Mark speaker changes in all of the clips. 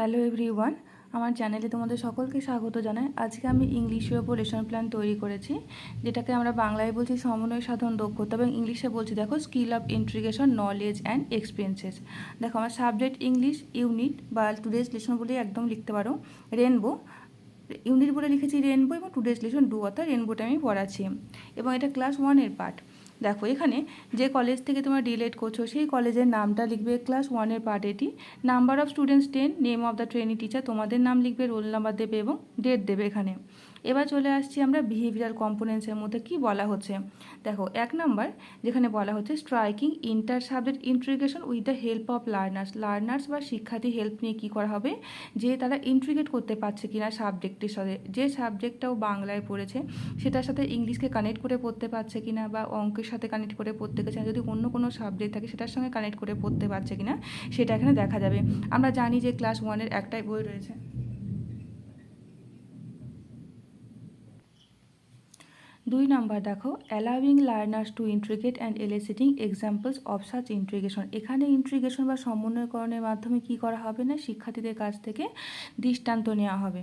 Speaker 1: Hello everyone, আমার চ্যানেলে তোমাদের সকলকে স্বাগত জানাই। আজকে আমি ইংলিশের ওপর লেসন প্ল্যান তৈরি করেছি, যেটাকে আমরা বাংলায় বলছি সমন্বয় সাধন দক্ষতা এবং ইংলিশে বলছি দেখো skill of integration, knowledge and experiences. দেখো আমার সাবজেক্ট ইংলিশ, ইউনিট বা টুডেজ লেসন বলে একদম লিখতে পারো। রেনবো, ইউনিট বলে লিখেছি রেনবো এবং টুডেজ লেসন ডু অর্থাৎ রেনবোটা আমি পড়াচ্ছি। এবং এটা ক্লাস ওয়ানের পার্ট। দেখো, এখানে যে কলেজ থেকে তোমরা ডিলেট করছ, সেই কলেজের নামটা লিখবে ক্লাস ওয়ানের পার্ট এটি। Number of students ten name of the training teacher তোমাদের নাম লিখবে রোল নাম্বার দেবে এবং ডেট দেবে এখানে। এবার চলে আসছি আমরা বিহেভিয়ার কম্পোনেন্টসের মধ্যে, কি বলা হচ্ছে? দেখো, এক নাম্বার যেখানে বলা হচ্ছে striking inter subject integration with the help of learners learners বা শিক্ষার্থী হেল্প নিয়ে কী করা হবে? যে তারা ইন্ট্রিগেট করতে পারছে কিনা সাবজেক্টের সাথে। যে সাবজেক্টটাও বাংলায় পড়েছে, সেটার সাথে ইংলিশকে কানেক্ট করে পড়তে পারছে কিনা বা অঙ্কের সাথে কানেক্ট করে পড়তে গেছে। যদি অন্য কোনো সাবজেক্ট থাকে, সেটার সঙ্গে কানেক্ট করে পড়তে পারছে কিনা, সেটা এখানে দেখা যাবে। আমরা জানি যে ক্লাস ওয়ানের একটাই বই রয়েছে। দুই নাম্বার দেখো allowing learners to integrate and eliciting examples of such integration এখানে ইন্ট্রিগেশন বা সমন্বয়করণের মাধ্যমে কি করা হবে না? শিক্ষার্থীদের কাছ থেকে দৃষ্টান্ত নেওয়া হবে।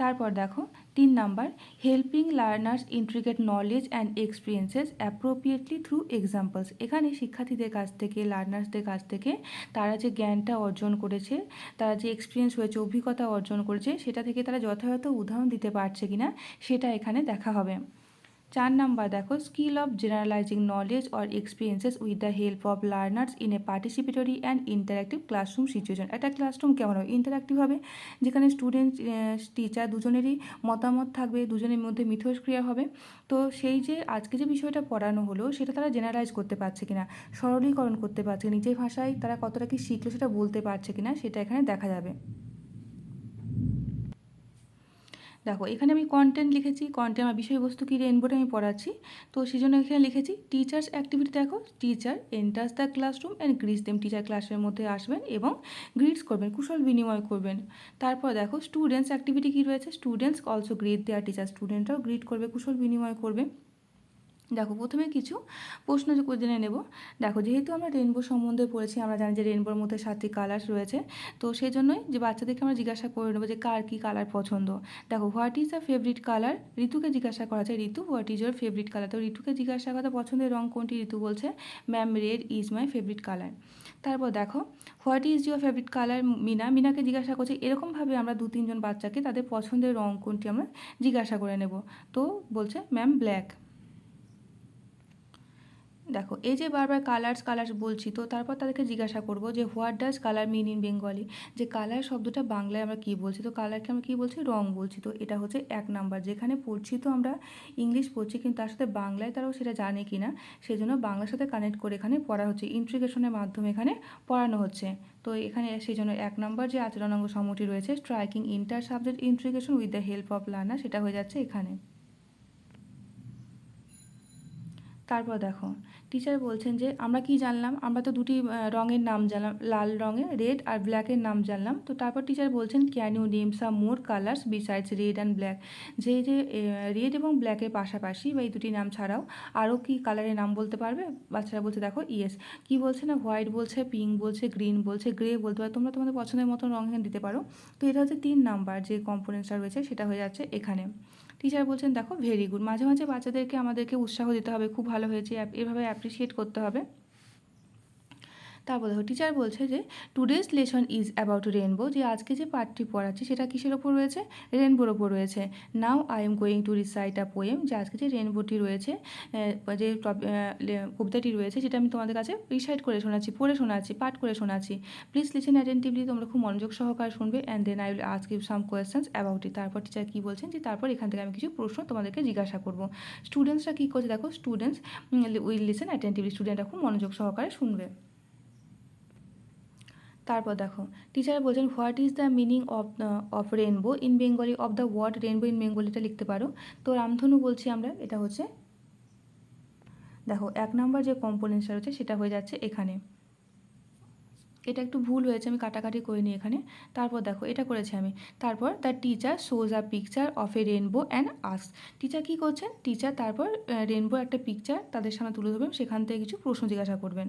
Speaker 1: তারপর দেখো, তিন number helping learners integrate knowledge and experiences appropriately through examples এখানে শিক্ষার্থীদের কাছ থেকে লার্নার্সদের কাছ থেকে, তারা যে জ্ঞানটা অর্জন করেছে, তারা যে এক্সপিরিয়েন্স হয়েছে, অভিজ্ঞতা অর্জন করেছে, সেটা থেকে তারা যথাযথ উদাহরণ দিতে পারছে কিনা, সেটা এখানে দেখা হবে। চার নাম্বার দেখো skill of generalising knowledge or experiences with the help of learners in a participatory and interactive classroom situation একটা ক্লাসরুম কেমন হবে? ইন্টারাক্টিভ হবে, যেখানে স্টুডেন্ট টিচার দুজনেরই মতামত থাকবে, দুজনের মধ্যে মিথস্ক্রিয়া হবে। তো সেই যে আজকে যে বিষয়টা পড়ানো হলো, সেটা তারা জেনারেলাইজ করতে পারছে কিনা, সরলীকরণ করতে পারছে নিজের ভাষায় তারা কতটা কি শিখলো সেটা বলতে পারছে কিনা, সেটা এখানে দেখা যাবে। দেখো, এখানে আমি কন্টেন্ট লিখেছি কন্টেন্ট আমার বিষয়বস্তু কী রেনবোটা আমি পড়াচ্ছি। তো সেই জন্য এখানে লিখেছি টিচার্স অ্যাক্টিভিটি দেখো teacher enters the classroom and greets them teacher ক্লাসের মধ্যে আসবেন এবং গ্রিটস করবেন, কুশল বিনিময় করবেন। তারপর দেখো স্টুডেন্টস অ্যাক্টিভিটি কী রয়েছে? Students also greet their teacher স্টুডেন্টরাও greet করবে, কুশল বিনিময় করবে। দেখো প্রথমে কিছু প্রশ্ন জেনে নেব। দেখো, যেহেতু আমরা রেনবো সম্বন্ধে পড়েছি, আমরা জানি যে রেনবোর মধ্যে সাতটি কালার রয়েছে, তো সেই জন্যই যে বাচ্চাদেরকে আমরা জিজ্ঞাসা করে নেব যে কার কী কালার পছন্দ। দেখো what is the favourite colour ঋতুকে জিজ্ঞাসা করা যায়। Ritu what is your favourite colour তো ঋতুকে জিজ্ঞাসা করা পছন্দের রং কোনটি? ঋতু বলছে ma'am red is my favourite colour তারপর দেখো what is your favourite colour Mina, মিনাকে জিজ্ঞাসা করছে, এরকমভাবে আমরা দু তিনজন বাচ্চাকে তাদের পছন্দের রং কোনটি আমরা জিজ্ঞাসা করে নেব। তো বলছে ম্যাম ব্ল্যাক দেখো, এই যে বারবার কালার্স কালার্স বলছি, তো তারপর তাদেরকে জিজ্ঞাসা করব যে what does colour mean in Bengali যে কালার শব্দটা বাংলায় আমরা কী বলছি? তো কালারকে আমরা কী বলছি? রং বলছি। তো এটা হচ্ছে এক নাম্বার যেখানে পড়ছি তো আমরা ইংলিশ পড়ছি, কিন্তু তার সাথে বাংলায় তারাও সেটা জানে কি না সেই জন্য বাংলার সাথে কানেক্ট করে এখানে পড়া হচ্ছে। ইন্ট্রিগেশনের মাধ্যমে এখানে পড়ানো হচ্ছে। তো এখানে সেই জন্য এক নম্বর যে আচরণাঙ্গ সমটি রয়েছে striking inter subject integration with the help of learner সেটা হয়ে যাচ্ছে এখানে। তারপর দেখো টিচার বলছেন যে, আমরা কি জানলাম? আমরা তো দুটি রঙের নাম জানলাম, লাল রঙের রেড আর ব্ল্যাকের নাম জানলাম। তো তারপর টিচার বলছেন can you name some more colours besides red and black যে যে রেড এবং ব্ল্যাকের পাশাপাশি বা এই দুটি নাম ছাড়াও আরও কি কালারের নাম বলতে পারবে? বাচ্চারা বলছে, দেখো ইয়েস কি বলছে না? হোয়াইট বলছে পিঙ্ক বলছে গ্রিন বলছে গ্রে বলতে পারো। তোমরা তোমাদের পছন্দের মতো রঙ দিতে পারো। তো এটা হচ্ছে তিন নাম্বার যে কম্পোনেন্টসটা রয়েছে, সেটা হয়ে যাচ্ছে এখানে। টিচার বলছেন, দেখো ভেরি গুড মাঝে মাঝে বাচ্চাদেরকে আমাদেরকে উৎসাহ দিতে হবে। খুব ভালো হয়েছে। এভাবে অ্যাপ্রিসিয়েট করতে হবে। তারপর দেখো টিচার বলছে যে today's lesson is about rainbow যে আজকে যে পার্টটি পড়াচ্ছি সেটা কিসের ওপর রয়েছে? রেনবোর ওপর রয়েছে। Now I am going to recite a poem যে আজকে যে রেনবোটি রয়েছে যে কবিতাটি রয়েছে, সেটা আমি তোমাদের কাছে রিসাইট করে শোনাচ্ছি, পড়ে শোনাচ্ছি, পাঠ করে শোনাচ্ছি। প্লিজ লিসেন অ্যাটেন্টিভলি তোমরা খুব মনোযোগ সহকারে শুনবে and then I will ask you some questions about it তারপর টিচার কী বলছেন, যে তারপর এখান থেকে আমি কিছু প্রশ্ন তোমাদেরকে জিজ্ঞাসা করব। স্টুডেন্টসরা কী করছে? দেখো স্টুডেন্টস উইল লিসেন অ্যাটেন্টিভলি স্টুডেন্টরা খুব মনোযোগ সহকারে শুনবে। তারপর দেখো টিচার বলছেন what is the meaning of of rainbow in Bengali of the word rainbow in বেঙ্গলিটা লিখতে পারো? তো রামধনু বলছি আমরা, এটা হচ্ছে, দেখো, এক নম্বর যে কম্পোনেন্টসটা রয়েছে সেটা হয়ে যাচ্ছে এখানে। এটা একটু ভুল হয়েছে, আমি কাটাকাটি করিনি এখানে। তারপর দেখো, এটা করেছি আমি। তারপর the teacher shows a picture of a rainbow and us teacher কী করছেন? টিচার তারপর রেনবো একটা পিকচার তাদের সামনে তুলে ধরবেন, সেখান থেকে কিছু প্রশ্ন জিজ্ঞাসা করবেন।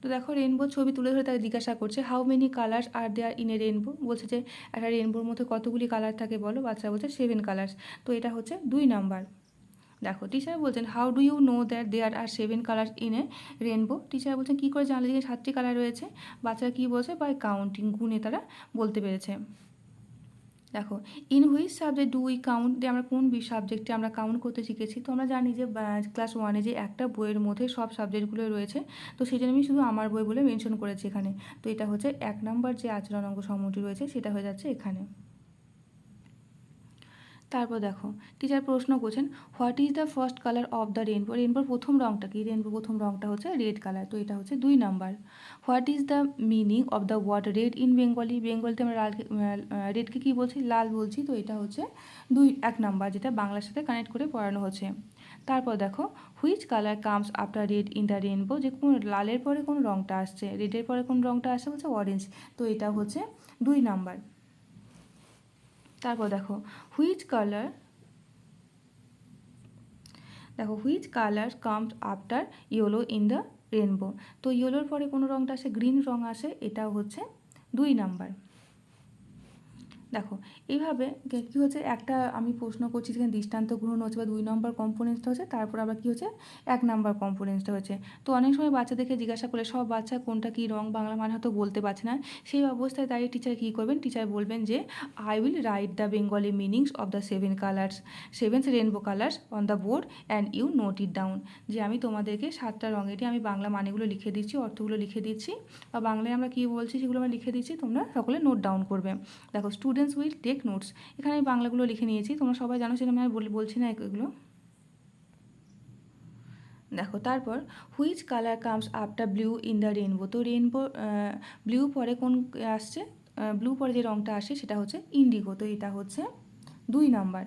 Speaker 1: তো দেখো রেনবো ছবি তুলে ধরে তাকে জিজ্ঞাসা করছে how many colours are there in a rainbow বলছে যে, একটা রেনবোর মধ্যে কতগুলি কালার থাকে বলো? বাচ্চা বলছে সেভেন কালার্স তো এটা হচ্ছে দুই নাম্বার দেখো টিচার বলছেন how do you know that there are seven colour in a rainbow teacher বলছেন, কী করে জানলে যে সাতটি কালার রয়েছে? বাচ্চারা কী বলছে? বাই কাউন্টিং গুণে তারা বলতে পেরেছে। দেখো in which subject do we count যে আমরা কোন বি সাবজেক্টে আমরা কাউন্ট করতে শিখেছি? তো আমরা জানি যে ক্লাস ওয়ানে যে একটা বইয়ের মধ্যে সব সাবজেক্টগুলো রয়েছে, তো সেই জন্য আমি শুধু আমার বই বলে মেনশন করেছি এখানে। তো এটা হচ্ছে এক নম্বর যে আচরণ অঙ্গ সমূহটি রয়েছে, সেটা হয়ে যাচ্ছে এখানে। তারপর দেখো টিচার প্রশ্ন করছেন what is the first colour of the rainbow রেনবোর প্রথম রঙটা কি? রেনবো প্রথম রঙটা হচ্ছে রেড কালার তো এটা হচ্ছে দুই number what is the meaning of the word red in Bengali বেঙ্গলিতে আমরা লাল রেডকে কী বলছি? লাল বলছি, তো এটা হচ্ছে দুই, এক নাম্বার যেটা বাংলার সাথে কানেক্ট করে পড়ানো হচ্ছে। তারপর দেখো which colour comes after red in the rainbow যে কোন, লালের পরে কোন রঙটা আসছে রেডের পরে কোন রঙটা আসছে হচ্ছে অরেঞ্জ তো এটা হচ্ছে দুই নাম্বার তারপর দেখো হুইচ কালার দেখো which colour comes after yellow in the rainbow তো ইয়েলোর পরে কোনো রঙটা আসে গ্রিন রঙ আসে এটা হচ্ছে দুই নাম্বার দেখো, এইভাবে কী হচ্ছে? একটা আমি প্রশ্ন করছি যেখানে দৃষ্টান্ত গ্রহণ হচ্ছে বা দুই নম্বর কম্পোনেন্সটা হচ্ছে, তারপর আবার কী হচ্ছে? এক নম্বর কম্পোনেন্সটা হচ্ছে। তো অনেক সময় বাচ্চাদেরকে জিজ্ঞাসা করলে সব বাচ্চা কোনটা কী রং, বাংলা মানে হয়তো বলতে পারছে না। সেই অবস্থায় তাই টিচার কী করবেন? টিচার বলবেন যে I will write the Bengali meanings of the seven colours seven rainbow colours on the board and you note it down যে আমি তোমাদেরকে সাতটা রঙেরই আমি বাংলা মানেগুলো লিখে দিচ্ছি, অর্থগুলো লিখে দিচ্ছি। বা বাংলায় আমরা কী বলছি সেগুলো আমরা লিখে দিচ্ছি, তোমরা সকলে নোট ডাউন করবে। দেখো স্টুডেন্টস উইল টেক নোটস এখানে আমি বাংলাগুলো লিখে নিয়েছি। তোমরা সবাই জানো সেটা আমি আর বলছি না এগুলো। দেখো, তারপর which colour comes after blue in the rainbow তো রেনবো ব্লু পরে কোন আসছে? ব্লু পরে যে রঙটা আসে সেটা হচ্ছে ইন্ডিগো তো এটা হচ্ছে দুই নাম্বার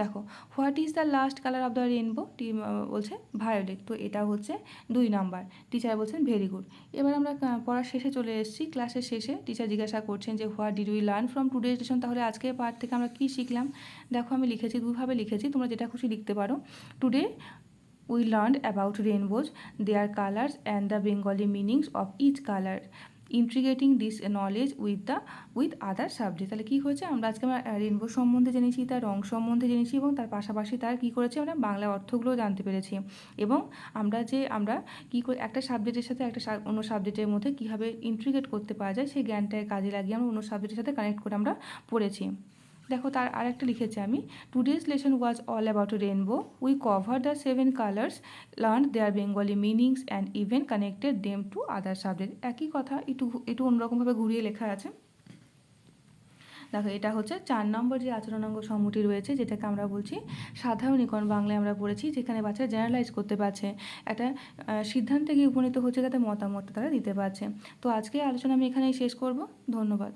Speaker 1: দেখো what is the last colour of the rainbow টি বলছে ভায়োলেট তো এটা হচ্ছে দুই নাম্বার টিচার বলছেন ভেরি গুড এবার আমরা পড়ার শেষে চলে এসেছি। ক্লাসের শেষে টিচার জিজ্ঞাসা করছেন যে what did we learn from today lesson তাহলে আজকের পার্ট থেকে আমরা কী শিখলাম? দেখো, আমি লিখেছি, দুভাবে লিখেছি, তোমরা যেটা খুশি লিখতে পারো। Today we learn about rainbows their colours and the Bengali meanings of each colour integrating this knowledge with the with other subject তাহলে কী হয়েছে? আমরা আজকে আমরা রেনবো সম্বন্ধে জেনেছি, তার রং সম্বন্ধে জেনেছি এবং তার পাশাপাশি তার কী করেছে আমরা বাংলা অর্থগুলো জানতে পেরেছি। এবং আমরা যে, আমরা কী করে, একটা সাবজেক্টের সাথে একটা অন্য সাবজেক্টের মধ্যে কীভাবে ইন্ট্রিগেট করতে পারা যায়, সেই জ্ঞানটাকে কাজে লাগিয়ে আমরা অন্য সাবজেক্টের সাথে কানেক্ট করে আমরা পড়েছি। দেখো তার আরেকটা লিখেছি আমি। Today's lesson was all about rainbow we cover the seven colours learn their Bengali meanings and even connected them to other subject একই কথা, একটু একটু অন্যরকমভাবে ঘুরিয়ে লেখা আছে। দেখো, এটা হচ্ছে চার নম্বর যে আচরণাঙ্গ সমূহটি রয়েছে, যেটাকে আমরা বলছি সাধারণীকরণ বাংলায় আমরা পড়েছি, যেখানে বাচ্চারা জেনারেলাইজ করতে পারছে। একটা সিদ্ধান্তে গিয়ে উপনীত হচ্ছে যাতে মতামত তারা দিতে পারছে। তো আজকে আলোচনা আমি এখানেই শেষ করব। ধন্যবাদ।